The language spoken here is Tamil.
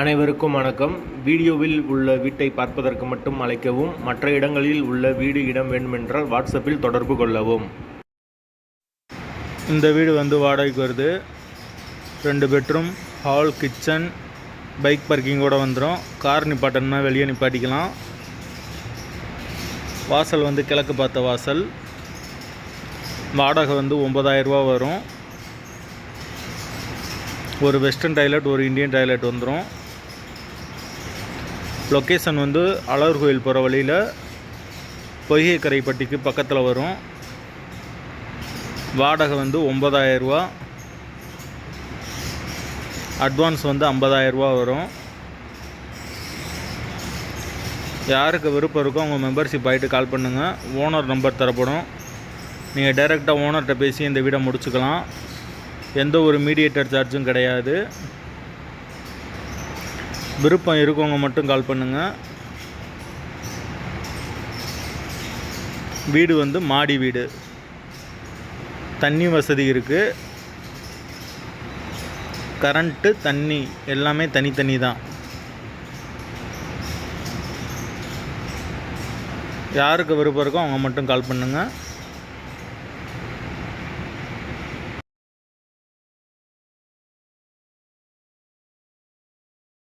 அனைவருக்கும் வணக்கம். வீடியோவில் உள்ள வீட்டை பார்ப்பதற்கு மட்டும் அழைக்கவும் மற்ற இடங்களில் உள்ள வீடு இடம் வேண்டுமென்றால் வாட்ஸ்அப்பில் தொடர்பு கொள்ளவும். இந்த வீடு வந்து வாடகைக்கு வருது. ரெண்டு பெட்ரூம் ஹால் கிச்சன் பைக் பார்க்கிங்கோட வந்துடும் கார் நிப்பாட்டணும்னா வெளியே நிப்பாட்டிக்கலாம். வாசல் வந்து கிழக்கு பார்த்த வாசல். வாடகை வந்து ஒம்பதாயிரரூபா வரும். ஒரு வெஸ்டர்ன் டாய்லெட் ஒரு இந்தியன் டாய்லெட் வந்துடும் லொக்கேஷன் வந்து அழகர் கோயில் போகிற வழியில் பொய்கைக்கரைப்பட்டிக்கு பக்கத்தில் வரும். வாடகை வந்து ஒம்பதாயிரரூவா அட்வான்ஸ் வந்து 50000 ரூபா வரும். யாருக்கு விருப்பம் இருக்கோ அவங்க மெம்பர்ஷிப் ஆகிட்டு கால் பண்ணுங்கள் ஓனர் நம்பர் தரப்படும். நீங்கள் டைரெக்டாக ஓனர்கிட்ட பேசி இந்த வீடை முடிச்சுக்கலாம். எந்த ஒரு மீடியேட்டர் சார்ஜும் கிடையாது. விருப்பம் இருக்கவங்க மட்டும் கால் பண்ணுங்கள் வீடு வந்து மாடி வீடு. தண்ணி வசதி இருக்குது கரண்ட்டு தண்ணி எல்லாமே தனித்தனி தான் யாருக்கு விருப்பம் இருக்கோ அவங்க மட்டும் கால் பண்ணுங்கள்